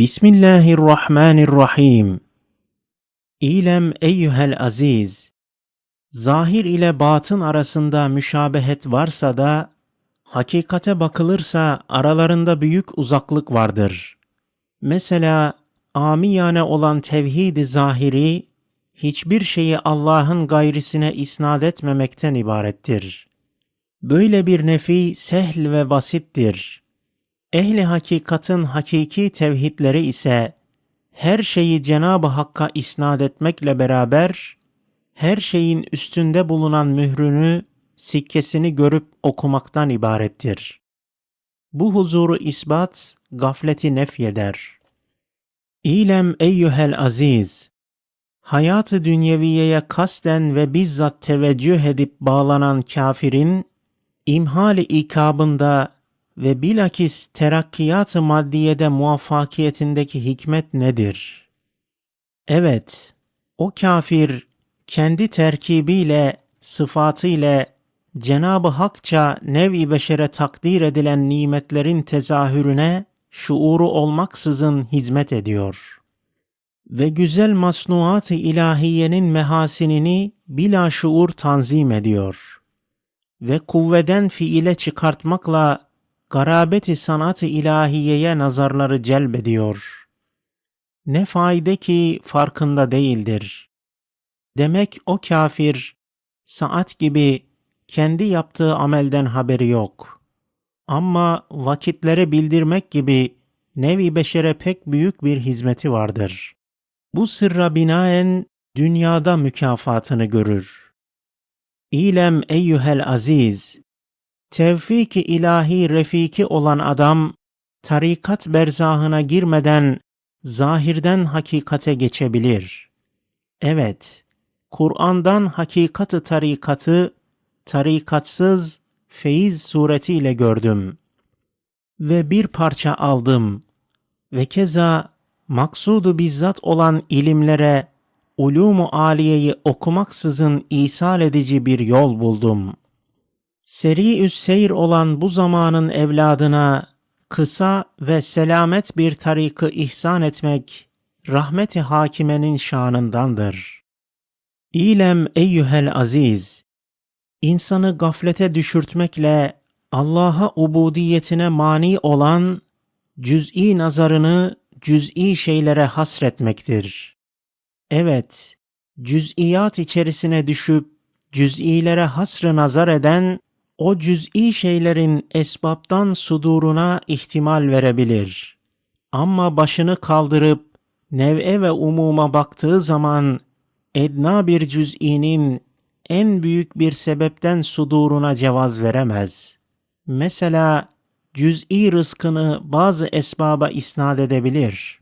Bismillahirrahmanirrahim. İlem eyyuhel aziz. Zahir ile batın arasında müşabehet varsa da, hakikate bakılırsa aralarında büyük uzaklık vardır. Mesela amiyane olan tevhid-i zahiri, hiçbir şeyi Allah'ın gayrisine isnat etmemekten ibarettir. Böyle bir nefi sehl ve basittir. Ehli hakikatın hakiki tevhidleri ise her şeyi Cenab-ı Hakk'a isnat etmekle beraber her şeyin üstünde bulunan mührünü, sikkesini görüp okumaktan ibarettir. Bu huzuru isbat, gafleti nefyeder. İlem eyyuhel aziz, hayatı dünyeviyeye kasten ve bizzat teveccüh edip bağlanan kafirin, imhali ikabında ve bilakis terakkiyat-ı maddiyede muvaffakiyetindeki hikmet nedir? Evet, o kafir kendi terkibiyle, sıfatıyla Cenab-ı Hakça nev-i beşere takdir edilen nimetlerin tezahürüne şuuru olmaksızın hizmet ediyor. Ve güzel masnuat-ı ilahiyenin mehasinini bila şuur tanzim ediyor. Ve kuvveden fiile çıkartmakla garabeti sanat-ı ilahiyeye nazarları celbediyor. Ne faide ki farkında değildir. Demek o kafir, saat gibi kendi yaptığı amelden haberi yok. Ama vakitlere bildirmek gibi nevi beşere pek büyük bir hizmeti vardır. Bu sırra binaen dünyada mükafatını görür. İlem eyyuhel aziz, tevfik-i ilahi refiki olan adam, tarikat berzahına girmeden zahirden hakikate geçebilir. Evet, Kur'an'dan hakikatı tarikatı, tarikatsız feyiz suretiyle gördüm. Ve bir parça aldım. Ve keza maksudu bizzat olan ilimlere, ulumu aliyeyi okumaksızın isal edici bir yol buldum. Seri-üs seyir olan bu zamanın evladına kısa ve selamet bir tarikı ihsan etmek rahmeti hakimenin şanındandır. İlem eyyühel aziz, insanı gaflete düşürtmekle Allah'a ubudiyetine mani olan cüz'i nazarını cüz'i şeylere hasretmektir. Evet, cüz'iyat içerisine düşüp cüz'ilere hasrı nazar eden o cüz'i şeylerin esbabdan suduruna ihtimal verebilir. Ama başını kaldırıp nev'e ve umuma baktığı zaman edna bir cüz'inin en büyük bir sebepten suduruna cevaz veremez. Mesela cüz'i rızkını bazı esbaba isnat edebilir.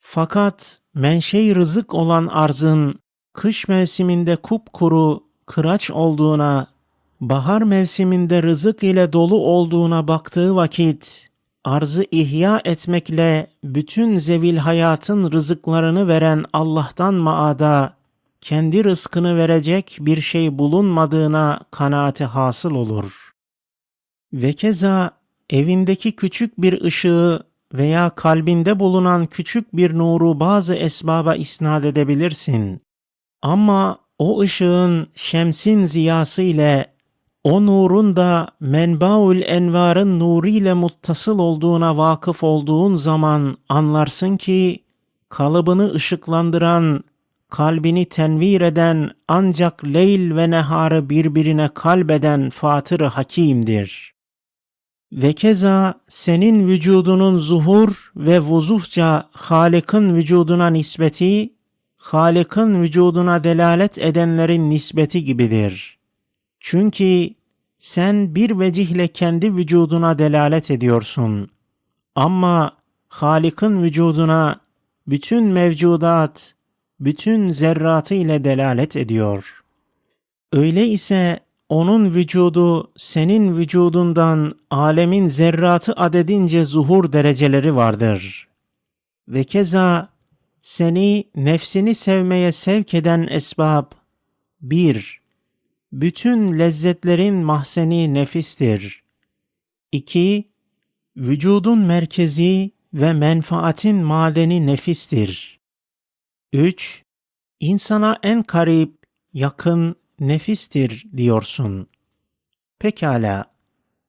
Fakat menşei rızık olan arzın kış mevsiminde kupkuru, kıraç olduğuna, bahar mevsiminde rızık ile dolu olduğuna baktığı vakit, arzı ihya etmekle bütün zevil hayatın rızıklarını veren Allah'tan maada, kendi rızkını verecek bir şey bulunmadığına kanaati hasıl olur. Ve keza evindeki küçük bir ışığı veya kalbinde bulunan küçük bir nuru bazı esbaba isnat edebilirsin. Ama o ışığın şemsin ziyası ile o nurun da menbaul envarın nuriyle muttasıl olduğuna vakıf olduğun zaman anlarsın ki kalıbını ışıklandıran, kalbini tenvir eden ancak leyl ve neharı birbirine kalbeden fatır Hakim'dir. Ve keza senin vücudunun zuhur ve vuzuhça Halık'ın vücuduna nispeti, Halık'ın vücuduna delalet edenlerin nispeti gibidir. Çünkü sen bir vecihle kendi vücuduna delalet ediyorsun. Ama Halık'ın vücuduna bütün mevcudat, bütün zerratı ile delalet ediyor. Öyle ise onun vücudu senin vücudundan alemin zerratı adedince zuhur dereceleri vardır. Ve keza seni nefsini sevmeye sevk eden esbab, bir, bütün lezzetlerin mahzeni nefistir. 2. Vücudun merkezi ve menfaatin madeni nefistir. 3. İnsana en karip, yakın nefistir diyorsun. Pekala.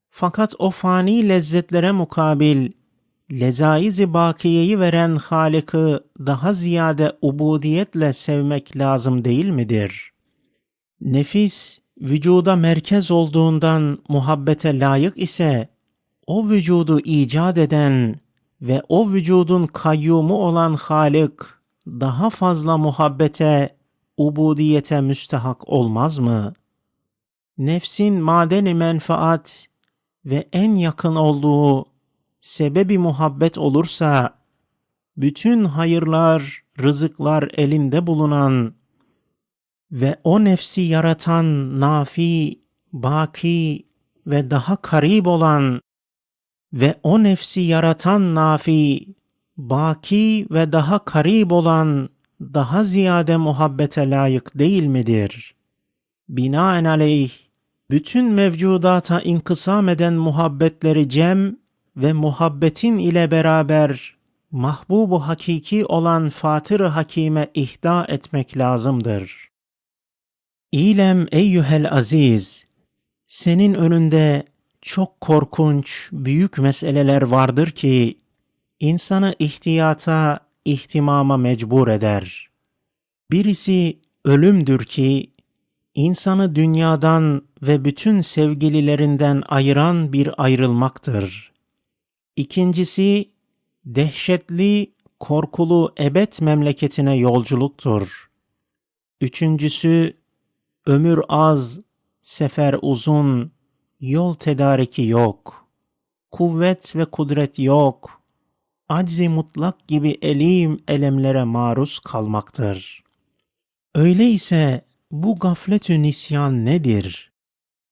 Fakat o fani lezzetlere mukabil lezaiz-i bakiyeyi veren Halık'ı daha ziyade ubudiyetle sevmek lazım değil midir? Nefis, vücuda merkez olduğundan muhabbete layık ise, o vücudu icat eden ve o vücudun kayyumu olan Halık, daha fazla muhabbete, ubudiyete müstehak olmaz mı? Nefsin madeni menfaat ve en yakın olduğu sebebi muhabbet olursa, bütün hayırlar, rızıklar elinde bulunan ve o nefsi yaratan nafi, baki ve daha karib olan ve o nefsi yaratan nafi, baki ve daha karib olan daha ziyade muhabbete layık değil midir? Binaenaleyh, bütün mevcudata inkısam eden muhabbetleri cem ve muhabbetin ile beraber mahbubu hakiki olan Fatır-ı Hakime ihda etmek lazımdır. İlem eyyühel aziz, senin önünde çok korkunç, büyük meseleler vardır ki, insanı ihtiyata, ihtimama mecbur eder. Birisi ölümdür ki, insanı dünyadan ve bütün sevgililerinden ayıran bir ayrılmaktır. İkincisi, dehşetli, korkulu ebed memleketine yolculuktur. Üçüncüsü, ömür az, sefer uzun, yol tedariki yok. Kuvvet ve kudret yok. Aczi mutlak gibi elim elemlere maruz kalmaktır. Öyleyse bu gafletü nisyan nedir?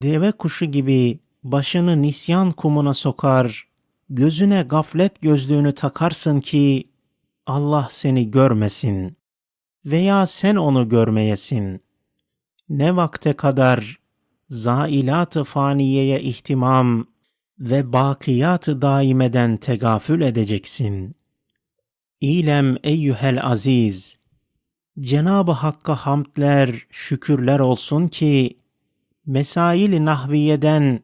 Deve kuşu gibi başını nisyan kumuna sokar, gözüne gaflet gözlüğünü takarsın ki Allah seni görmesin veya sen onu görmeyesin. Ne vakte kadar zailat-ı faniyeye ihtimam ve bakiyat-ı daimeden tegafül edeceksin. İlem eyyühel aziz, Cenab-ı Hakk'a hamdler, şükürler olsun ki, mesail-i nahviyeden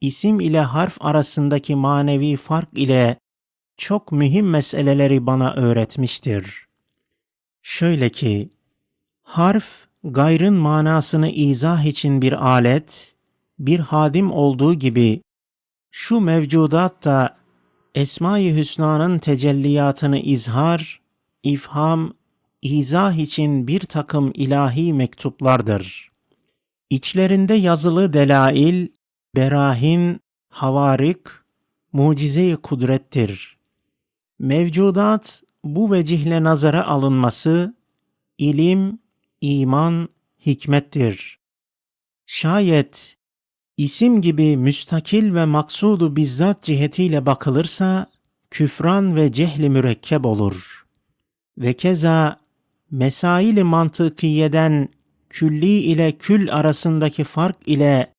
isim ile harf arasındaki manevi fark ile çok mühim meseleleri bana öğretmiştir. Şöyle ki, harf gayrın manasını izah için bir alet, bir hadim olduğu gibi şu mevcudat da Esma-i Hüsna'nın tecelliyatını izhar, ifham, izah için bir takım ilahi mektuplardır. İçlerinde yazılı delail, berahin, havarik, mucize-i kudrettir. Mevcudat bu vecihle nazara alınması, ilim, iman, hikmettir. Şayet isim gibi müstakil ve maksudu bizzat cihetiyle bakılırsa, küfran ve cehli mürekkep olur. Ve keza mesail-i mantıkiyeden külli ile kül arasındaki fark ile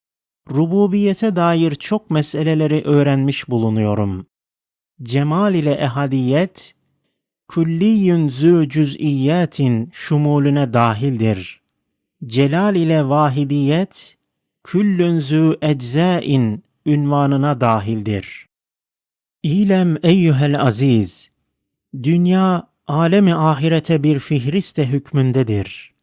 rububiyete dair çok meseleleri öğrenmiş bulunuyorum. Cemal ile ehadiyet, külliyün zü cüz'iyatin şumulüne dahildir. Celal ile vahidiyet, küllün zü eczain ünvanına dahildir. İlem eyyühel aziz, dünya alemi ahirete bir fihriste hükmündedir.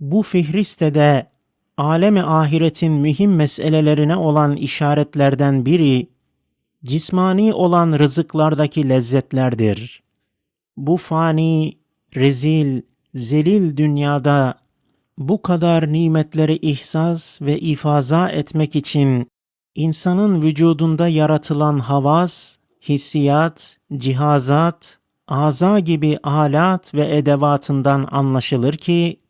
Bu fihristede alemi ahiretin mühim meselelerine olan işaretlerden biri, cismani olan rızıklardaki lezzetlerdir. Bu fani, rezil, zelil dünyada bu kadar nimetleri ihsas ve ifaza etmek için insanın vücudunda yaratılan havas, hissiyat, cihazat, aza gibi alat ve edevatından anlaşılır ki,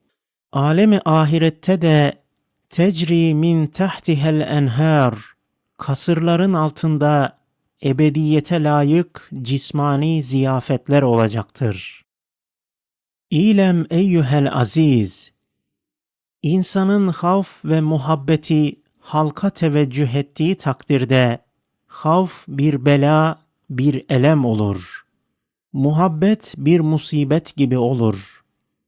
alemi ahirette de tecri min tahtihel enhar, kasırların altında ebediyete layık cismani ziyafetler olacaktır. İlem eyyühel aziz, insanın havf ve muhabbeti halka teveccüh ettiği takdirde, havf bir bela, bir elem olur. Muhabbet bir musibet gibi olur.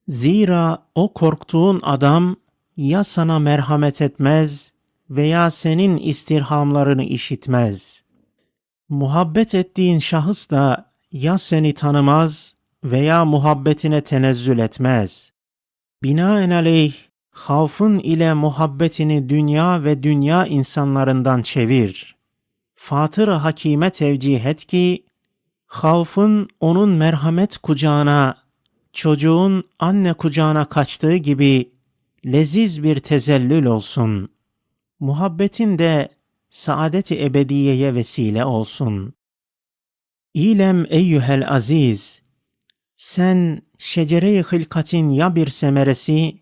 Zira o korktuğun adam ya sana merhamet etmez veya senin istirhamlarını işitmez. Muhabbet ettiğin şahıs da ya seni tanımaz veya muhabbetine tenezzül etmez. Binaenaleyh havfın ile muhabbetini dünya ve dünya insanlarından çevir. Fatır-ı Hakime tevcih et ki, havfın onun merhamet kucağına, çocuğun anne kucağına kaçtığı gibi leziz bir tezellül olsun. Muhabbetin de saadet-i ebediyeye vesile olsun. İlem eyyühel aziz, sen şecere-i hılkatin ya bir semeresi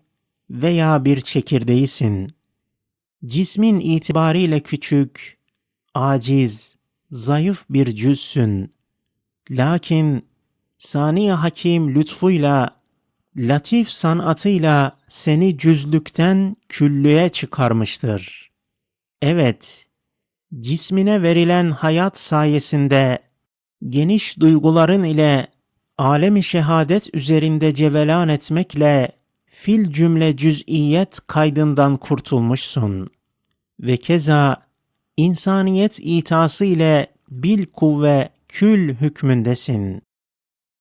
veya bir çekirdeğisin. Cismin itibariyle küçük, aciz, zayıf bir cüzsün. Lakin sani hakim lütfuyla, latif sanatıyla seni cüzlükten küllüğe çıkarmıştır. Evet, cismine verilen hayat sayesinde geniş duyguların ile alemi şehadet üzerinde cevelan etmekle fil cümle cüz'iyet kaydından kurtulmuşsun. Ve keza insaniyet itası ile bil kuvve kül hükmündesin.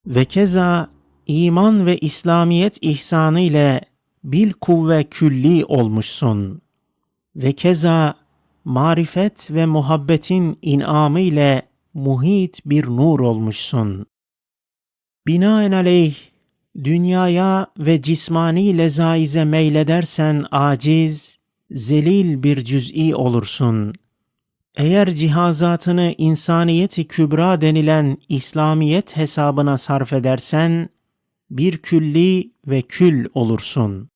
Ve keza iman ve İslamiyet ihsanı ile bil kuvve külli olmuşsun. Ve keza marifet ve muhabbetin inamı ile muhit bir nur olmuşsun. Binaenaleyh dünyaya ve cismani lezaize meyledersen aciz, zelil bir cüz'i olursun. Eğer cihazatını insaniyeti kübra denilen İslamiyet hesabına sarf edersen, bir külli ve kül olursun.